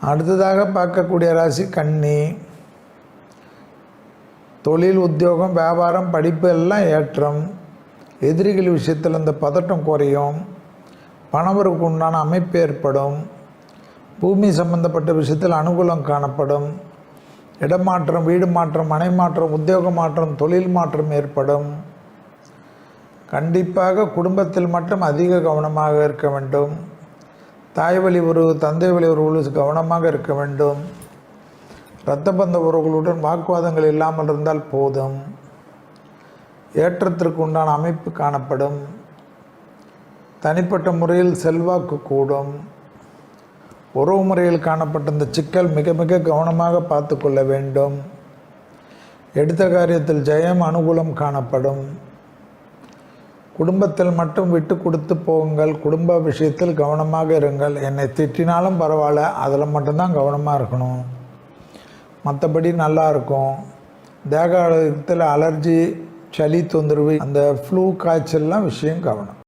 அடுத்ததாக பார்க்கக்கூடிய ராசி கன்னி. தொழில் உத்தியோகம் வியாபாரம் படிப்பு எல்லாம் ஏற்றம். எதிரிகள் விஷயத்தில் இந்த பதட்டம் குறையும். பணவருக்கு உண்டான அமைப்பு ஏற்படும். பூமி சம்பந்தப்பட்ட விஷயத்தில் அனுகூலம் காணப்படும். இடமாற்றம் வீடு மாற்றம் மனை மாற்றம் உத்தியோக மாற்றம் தொழில் மாற்றம் ஏற்படும். கண்டிப்பாக குடும்பத்தில் மட்டும் அதிக கவனமாக இருக்க வேண்டும். தாய் வழி உறவு தந்தை வழி உறவுகளுக்கு கவனமாக இருக்க வேண்டும். இரத்த பந்த உறவுகளுடன் வாக்குவாதங்கள் இல்லாமல் இருந்தால் போதும். ஏற்றத்திற்கு உண்டான அமைப்பு காணப்படும். தனிப்பட்ட முறையில் செல்வாக்கு கூடும். உறவு முறையில் காணப்பட்ட இந்த சிக்கல் மிக மிக கவனமாக பார்த்து கொள்ள வேண்டும். எடுத்த காரியத்தில் ஜெயம் அனுகூலம் காணப்படும். குடும்பத்தில் மட்டும் விட்டு கொடுத்து போகுங்கள் குடும்ப விஷயத்தில் கவனமாக இருங்கள். என்னை திட்டினாலும் பரவாயில்ல அதில் மட்டும்தான் கவனமாக இருக்கணும். மற்றபடி நல்லா இருக்கும். தேக ஆரோக்கியத்தில் அலர்ஜி சளி தொந்தரவு அந்த ஃப்ளூ காய்ச்சல்லாம் விஷயம் கவனம்.